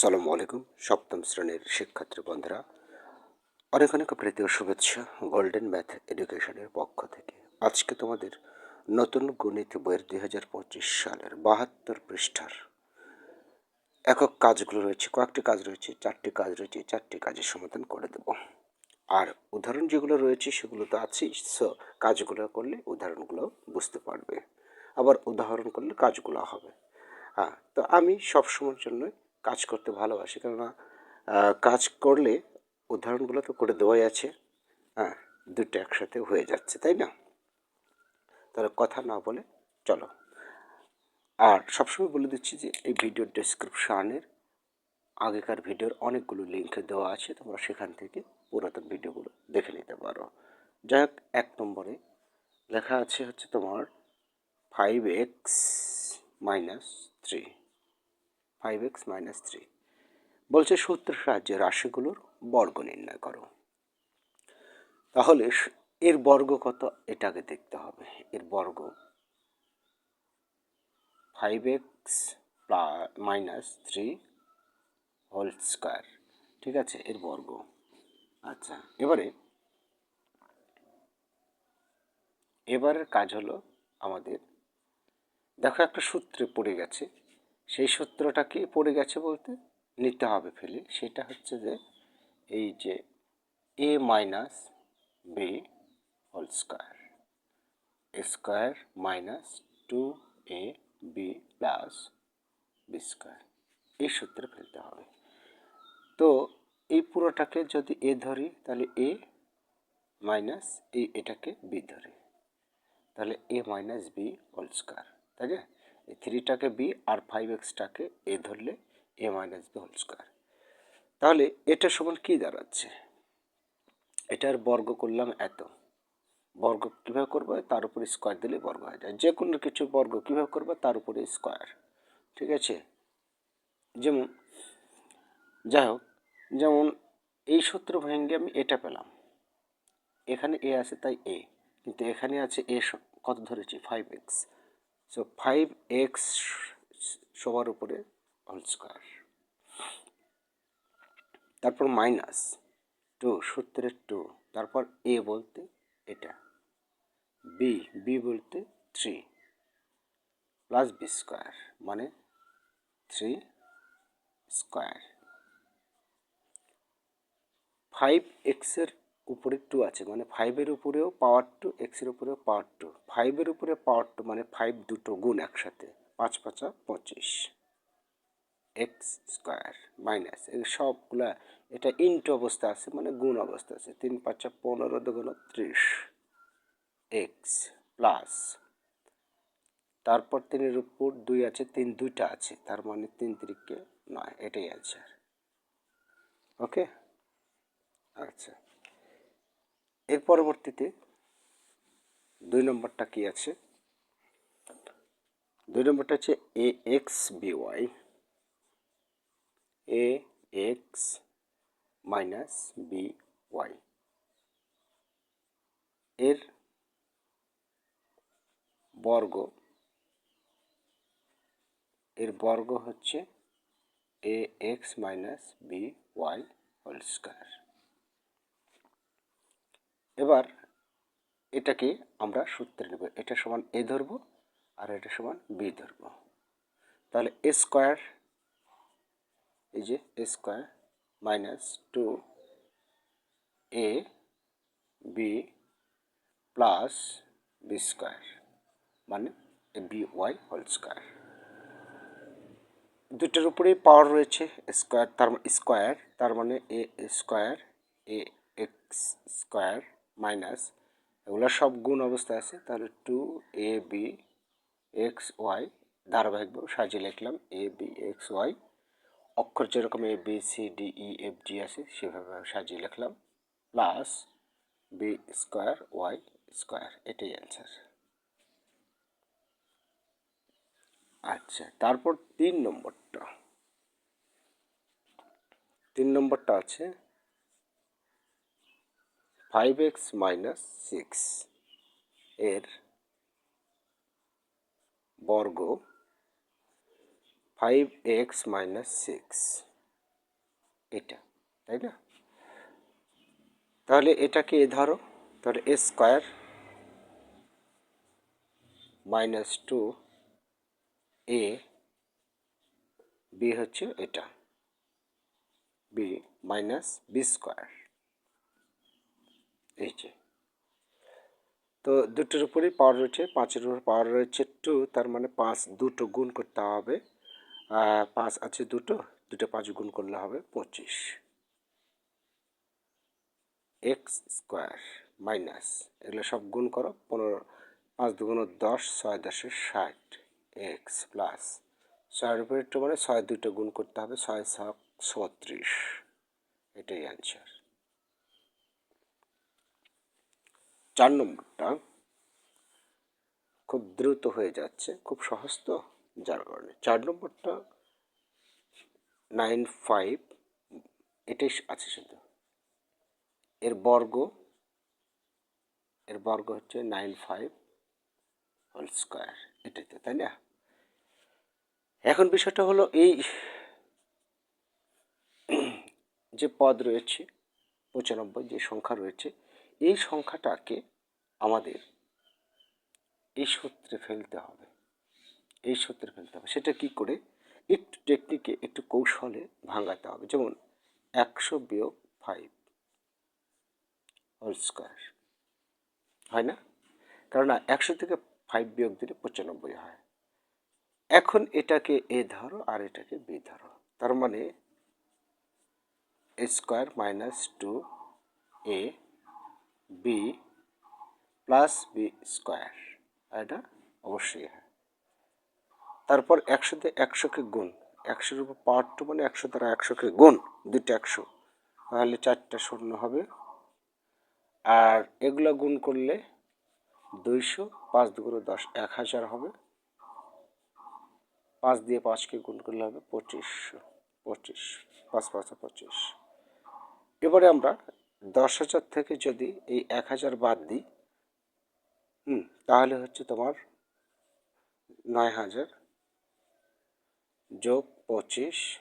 সালামু আলাইকুম, সপ্তম শ্রেণির শিক্ষার্থী বন্ধুরা। অনেক অনেক প্রীতি ও শুভেচ্ছা গোল্ডেন ম্যাথ এডুকেশনের পক্ষ থেকে। আজকে তোমাদের নতুন গণিত বইয়ের দুই হাজার পঁচিশ সালের বাহাত্তর পৃষ্ঠার একক কাজগুলো রয়েছে, কয়েকটি কাজ রয়েছে, চারটি কাজ রয়েছে চারটি কাজের সমাধান করে দেব। আর উদাহরণ যেগুলো রয়েছে সেগুলো তো আছেই সো কাজগুলো করলে উদাহরণগুলো বুঝতে পারবে। আবার উদাহরণ করলে কাজগুলো হবে। হ্যাঁ তো আমি সবসময়ের জন্যই কাজ করতে ভালোবাসি। কেননা কাজ করলে উদাহরণগুলো তো করে দেওয়াই আছে। হ্যাঁ দুটো একসাথে হয়ে যাচ্ছে, তাই না? তাহলে কথা না বলে চলো। আর সবসময় বলে দিচ্ছি যে, এই ভিডিওর ডেসক্রিপশানের আগেকার ভিডিওর অনেকগুলো লিঙ্ক দেওয়া আছে, তোমরা সেখান থেকে পুরাতন ভিডিওগুলো দেখে নিতে পারো। যাই হোক, এক নম্বরে লেখা আছে হচ্ছে তোমার five X minus three five X minus three. বলছে সূত্রের সাহায্যে রাশিগুলোর বর্গ নির্ণয় করো। তাহলে এর বর্গ কত? এটাকে দেখতে হবে। এর বর্গ five X minus three whole square. ঠিক আছে? এর বর্গ। আচ্ছা এবারে এবারের কাজ হলো আমাদের দেখো একটা সূত্রে পড়ে গেছে সেই সূত্রটা কি পড়ে গেছে বলতে নিতে হবে ফেলে। সেটা হচ্ছে যে এই যে A minus B whole square square minus two A B plus B square এই সূত্রে ফেলতে হবে। তো এই পুরোটাকে যদি এ ধরি, তাহলে এ মাইনাস এই এটাকে বি ধরি। তাহলে A minus B whole square তাই না? থ্রিটাকে বি আর ফাইভ এক্সটাকে এ ধরলে A minus B whole square তাহলে এটা সমান কী দাঁড়াচ্ছে? এটার বর্গ করলাম এত। বর্গ কীভাবে করব? তার উপরে স্কোয়ার দিলে বর্গ হয়ে যায়। যে কোনো কিছু বর্গ কীভাবে করব? তার উপরে স্কোয়ার ঠিক আছে? যেমন, যাই হোক, যেমন এই সূত্র ভেঙে আমি এটা পেলাম। এখানে এ আছে, তাই এ কিন্তু এখানে আছে এ কত ধরেছি? Five X so five X সবার উপরে হোল স্কোয়ার তারপর মাইনাস টু সূত্রের টু তারপর এ বলতে এটা বি বি বলতে থ্রি প্লাস বি স্কোয়ার মানে থ্রি স্কোয়ার ফাইভ এক্সের উপরে টু আছে মানে ফাইভের উপরেও পাওয়ার টু এক্সের উপরেও পাওয়ার টু ফাইভের উপরে পাওয়ার টু মানে ফাইভ দুটো গুণ একসাথে, পাঁচ পাঁচা পঁচিশ। এক্স স্কোয়ার মাইনাস এই সবগুলা, এটা ইন্টু অবস্থা আছে মানে গুণ অবস্থা আছে। তিন পাঁচা পনেরো দুগুণ ত্রিশ। এক্স প্লাস তারপর তিনের উপর দুই আছে, তিন দুইটা আছে, তার মানে তিন তিরিকে নয়, এটাই অ্যান্সার ওকে আচ্ছা। এর পরবর্তীতে দুই নম্বরটা কি আছে? দুই নম্বরটা হচ্ছে A X B Y, A X minus B Y. এর বর্গ এর বর্গ হচ্ছে A X minus B Y whole square. এবার এটাকে আমরা সূত্রে নেব। এটা সমান এ ধরব আর এটা সমান বি ধরব। তাহলে এ স্কোয়ার, এই যে A square minus two A B plus B square মানে A B Y whole square. দুটোর উপরেই পাওয়ার রয়েছে স্কোয়ার, তার স্কোয়ার, তার মানে A square, A X square minus এগুলো সব গুণ অবস্থায় আছে, তাহলে two A B X Y ধারাবাহিকভাবে সাজিয়ে লিখলাম এ বি এক্স ওয়াই অক্ষর যেরকম A B C D E F G আছে, সেভাবে সাজিয়ে লিখলাম plus B square Y square এটাই অ্যান্সার আচ্ছা তারপর তিন নম্বরটা। তিন নম্বরটা আছে ফাইভ এক্স মাইনাস সিক্স এর বর্গ ফাইভ এক্স মাইনাস সিক্স এটা, তাই না? তাহলে এটাকে এ ধরো, তাহলে A square minus two A B হচ্ছে এটা বি মাইনাস বি স্কোয়ার এই যে। তো দুটোর উপরেই পাওয়ার রয়েছে, পাঁচের উপর পাওয়ার রয়েছে টু তার মানে পাঁচ দুটো গুণ করতে হবে। পাঁচ আছে দুটো দুটো পাঁচ গুণ করলে হবে পঁচিশ। এক্স স্কোয়ার মাইনাস এগুলো সব গুণ করো, পনেরো, পাঁচ দুগুণ দশ, ছয় দশে ষাট এক্স প্লাস ছয়ের উপরে একটু মানে ছয় দুটো গুণ করতে হবে, ছয় ছক ছত্রিশ। এটাই অ্যান্সার চার নম্বরটা খুব দ্রুত হয়ে যাচ্ছে, খুব সহজ তো যার কারণে। চার নম্বরটা নাইন ফাইভ এটাই আছে শুধু। এর বর্গ এর বর্গ হচ্ছে নাইন ফাইভ হোল স্কোয়ার এটাই তো তাই না? এখন বিষয়টা হলো এই যে পদ রয়েছে, পঁচানব্বই যে সংখ্যা রয়েছে এই সংখ্যাটাকে আমাদের এই সূত্রে ফেলতে হবে। এই সূত্রে ফেলতে হবে। সেটা কি করে? একটু টেকনিকে একটু কৌশলে ভাঙাতে হবে। যেমন একশো বিয়োগ ফাইভ হোল স্কোয়ার হয় না? কারণ একশো থেকে ফাইভ বিয়োগ দিলে পঁচানব্বই হয়। এখন এটাকে এ ধরো আর এটাকে বি ধরো। তার মানে square minus two A B plus B square এটা অবশ্যই হয়। তারপর একশোতে একশোকে গুণ, একশোর উপর পাওয়ার টু মানে একশো দ্বারা একশোকে গুণ দুটো একশো। তাহলে চারটা শূন্য হবে। আর এগুলো গুণ করলে দুইশো, পাঁচ দুগুলো দশ, এক হাজার হবে। পাঁচ দিয়ে পাঁচকে গুণ করলে হবে পঁচিশশো, পঁচিশ, পাঁচ পাঁচ পঁচিশ। এবারে আমরা দশ হাজার থেকে যদি এই এক হাজার বাদ দিই, হুম, তাহলে হচ্ছে তোমার নয় হাজার যোগ পঁচিশ,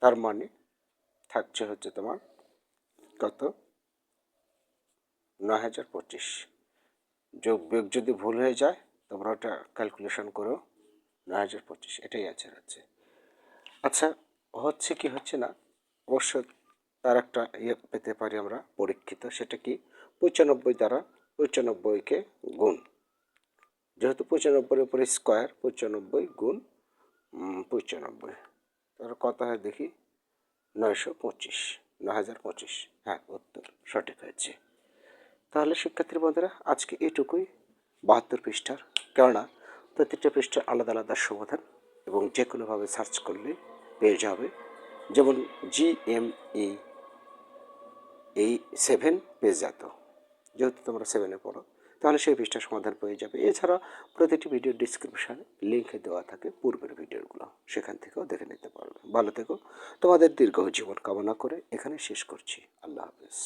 তার মানে থাকছে হচ্ছে তোমার কত? নয় হাজার পঁচিশ। যোগ বিয়োগ যদি ভুল হয়ে যায়, তোমরা ওটা ক্যালকুলেশন করো, নয় হাজার পঁচিশ, এটাই আছে। হচ্ছে আচ্ছা হচ্ছে কি হচ্ছে না? অবশ্য তার একটা ইয়ে পেতে পারি আমরা, পরীক্ষিত, সেটা কি? পঁচানব্বই দ্বারা পঁচানব্বইকে গুণ। যেহেতু পঁচানব্বইয়ের উপরে স্কোয়ার পঁচানব্বই গুণ পঁচানব্বই। তাহলে কত হয় দেখি? নয়শো পঁচিশ নয় হাজার পঁচিশ। হ্যাঁ উত্তর সঠিক হয়েছে। তাহলে শিক্ষার্থী বন্ধুরা, আজকে এটুকুই। বাহাত্তর পৃষ্ঠার কেননা প্রতিটা পৃষ্ঠার আলাদা আলাদা সমাধান এবং যে কোনোভাবে সার্চ করলে পেয়ে যাবে। যেমন জি এম ই এই সেভেন পেয়ে যেত যেহেতু তোমরা সেভেনে পড়ো, তাহলে সেই পৃষ্ঠার সমাধান পেয়ে যাবে। এছাড়া প্রতিটি ভিডিও ডিসক্রিপশানে লিঙ্কে দেওয়া থাকে পূর্বের ভিডিওগুলো সেখান থেকেও দেখে নিতে পারবে। ভালো থেকো। তোমাদের দীর্ঘ জীবন কামনা করে এখানে শেষ করছি। আল্লাহ হাফেজ।